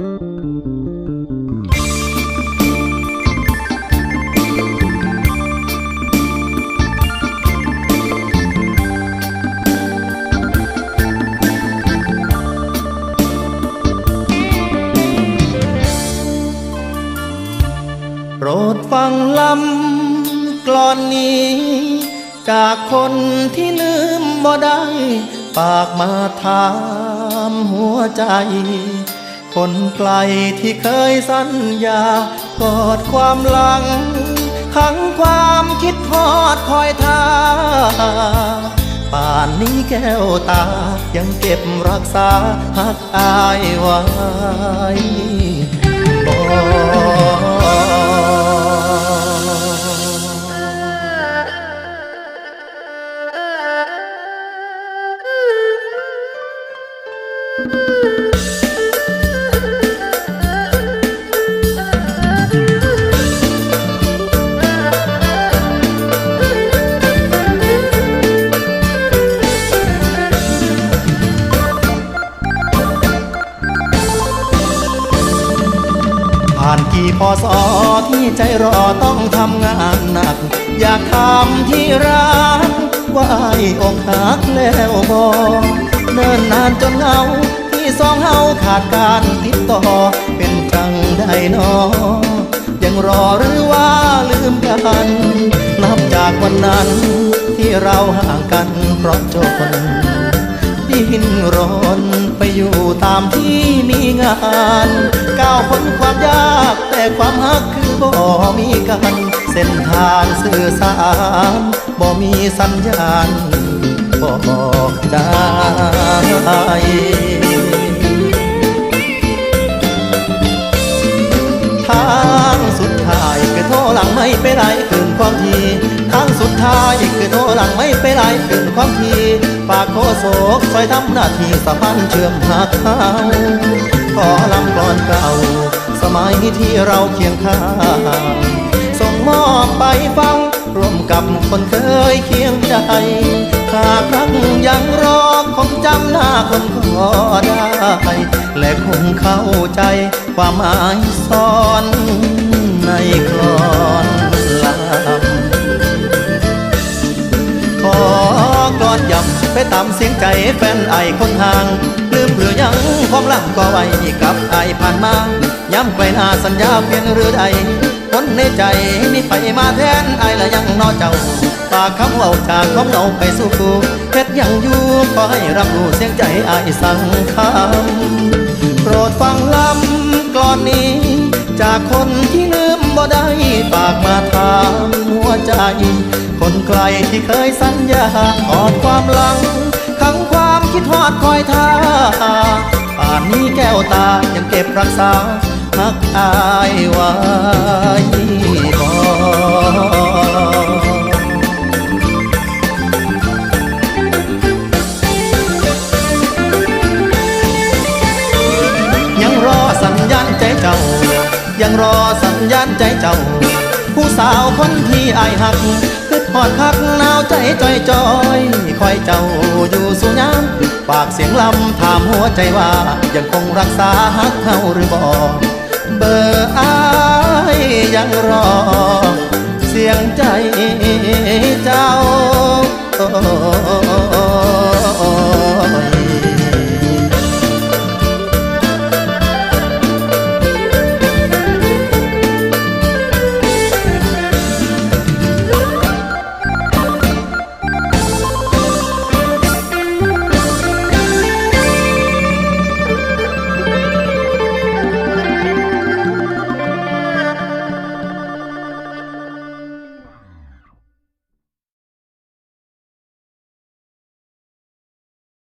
โปรดฟังลำกลอนนี้ จากคนที่ลืมบ่ได้ ปากมาถามหัวใจ คนไกลที่เคยสัญญากอดความหลังขังความคิดทอดคอยท่าป่านนี้แก้วตายังเก็บรักษาหักอายไว้บ่ผ่ พอสอที่ใจรอต้องทำงานหนัก อยากทำที่รักว่าไอ้อกหักแล้วบอเนิ่นนานจนเงาที่สองเฮาขาดการติดต่อเป็นจังได้นอยังรอหรือว่าลืมกันนับจากวันนั้นที่เราห่างกันเพราะจน ดิ้นรนไปอยู่ตามที่มีงานก้าวพ้นความยากแต่ความฮักคือบ่มีกันเส้นทางสื่อสารบ่มีสัญญาณบอกใจทางสุดท้ายคือโทรหลังไม่ไปไรคืนความทีทางสุดท้ายคือโทรหลังไม่ไปไรคืนความทีากโคโศกคอยทำหน้าที่สะพานเชื่อมหาเขาขอลำก่อนเก่า สมัยที่เราเคียงข้างส่งมอบไปฟัง ร่วมกับคนเคยเคียงใจหากรักยังรอคงจำหน้าคนขอได้ และคงเข้าใจความหมายซ่อนในกลอน ไปตามเสียงใจแฟนไอคนห่าง ลืมหรือยังความหลังก็ไว้กับไอผ่านมาย้ำไปหน้าสัญญาเปลี่ยนหรือใดคนในใจนี่ไปมาแทนไอละยังนอเจ้าฝากคำเว่าจากความเหงาไปสู่กูเพชรยังอยู่ขอให้รับรู้เสียงใจไอสั่งคำโปรดฟังลำกลอนนี้ จากคนที่ลืมบ่ได้ฝากมาถามหัวใจคนไกลที่เคยสัญญากอดความหลัง ทอดคอยท่าป่านนี้แก้วตายังเก็บรักษาหักอายไว้บ่ยังรอสัญญาณใจเจ้า ยังรอสัญญาณใจเจ้า ผู้สาวคนที่อายหัก คือทอดคักหนาวใจจอยจอยคอยเจ้าอยู่สุยามฝากเสียงลำถามหัวใจว่ายังคงรักษาฮักเขาหรือบ่เบอร์อายยังรอ เสียงใจเจ้า